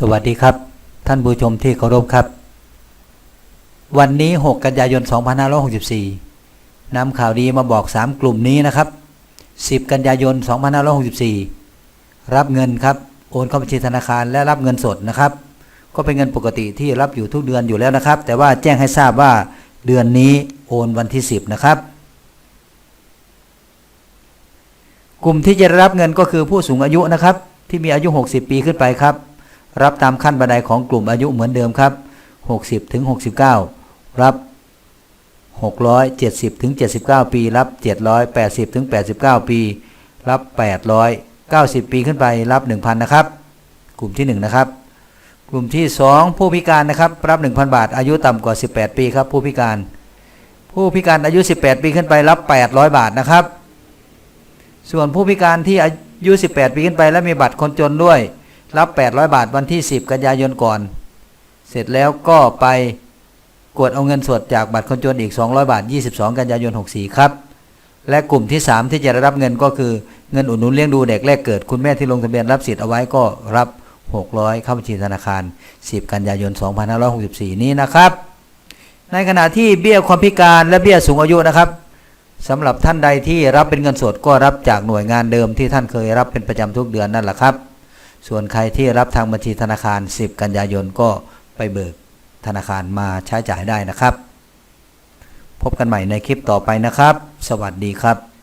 สวัสดีครับ ท่านผู้ชมที่เคารพครับ วันนี้ 6 กันยายน 2564นำข่าวดีมาบอก 3 กลุ่มนี้นะครับ 10 กันยายน 2564 รับเงินครับ โอนเข้าบัญชีธนาคารและรับเงินสดนะครับ ก็เป็นเงินปกติที่รับอยู่ทุกเดือนอยู่แล้วนะครับ แต่ว่าแจ้งให้ทราบว่าเดือนนี้โอนวันที่ 10 นะครับ กลุ่มที่จะรับเงินก็คือผู้สูงอายุนะครับ ที่มีอายุ 60 ปีขึ้นไปครับ รับตามขั้นบันไดของกลุ่มอายุเหมือนเดิมครับ 60ถึง69 รับ 670ถึง79 ปี รับ 780ถึง89 ปี รับ 890 ปีขึ้นไปรับ 1,000 นะครับ กลุ่มที่ 1 นะครับ กลุ่มที่ 2 ผู้พิการนะครับ รับ 1,000 บาท อายุต่ำกว่า 18 ปีครับผู้พิการ ผู้พิการอายุ 18 ปีขึ้นไปรับ 800 บาทนะครับ ส่วนผู้พิการที่อายุ 18 ปีขึ้นไปและมีบัตรคนจนด้วย รับ 800 บาทวันที่ 10 กันยายนก่อน เสร็จแล้วก็ไปกดเอาเงินสดจากบัตรคนจนอีก 200 บาท 22 กันยายน 64 ครับ และกลุ่มที่ 3 ที่จะได้รับเงินก็คือเงินอุดหนุนเลี้ยงดูเด็กแรกเกิดคุณแม่ที่ลงทะเบียนรับสิทธิ์เอาไว้ก็รับ 600 เข้าบัญชีธนาคาร 10 กันยายน 2564 นี้นะครับ ในขณะที่เบี้ยความพิการและเบี้ยสูงอายุนะครับสำหรับท่านใดที่รับเป็นเงินสดก็รับจากหน่วยงานเดิมที่ท่านเคยรับเป็นประจำทุกเดือนนั่นแหละครับ ส่วนใครที่รับทางบัญชีธนาคาร 10 กันยายนก็ไปเบิกธนาคารมาใช้จ่ายได้นะครับ พบกันใหม่ในคลิปต่อไปนะครับ สวัสดีครับ